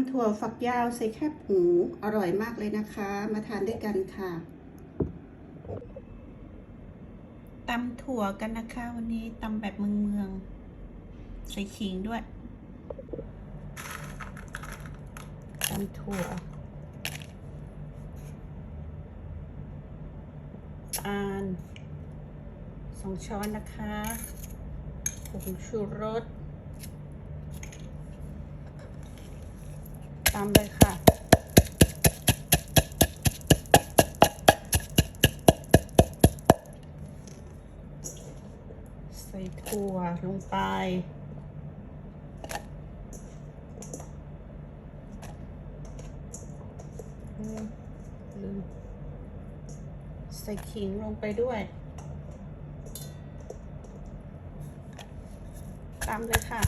ำถั่วฝักยาวใส่แคบหมูอร่อยมากเลยนะคะ มาทานด้วยกันค่ะตำถั่วกันนะคะวันนี้ตำแบบเมืองเมืองๆใส่ขิงด้วยตำถั่วอานสองช้อนนะคะผงชูรส ตามเลยค่ะ ใส่ถั่วลงไป ใส่ขิงลงไปด้วยตามเลยค่ะ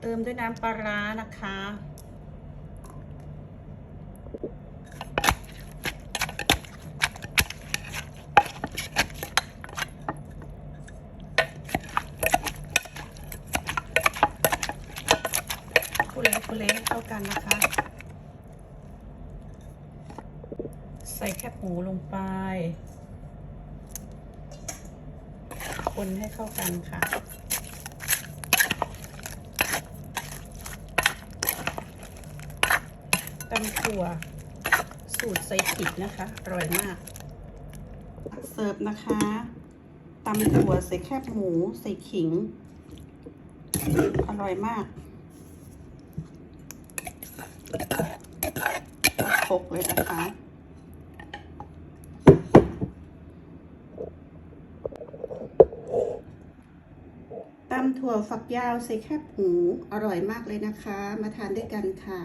เติมด้วยน้ำปลาร้านะคะ คุเล่คุเล่เข้ากันนะคะ ใส่แคบหมูลงไป คนให้เข้ากันค่ะ ตำถั่วสูตรใส่ขิงนะคะ อร่อยมาก เสิร์ฟนะคะตำถั่วใส่แคบหมูใส่ขิง อร่อยมากคกเลยนะคะตำถั่วฝักยาวใส่แคบหมูอร่อยมากเลยนะคะ มาทานด้วยกันค่ะ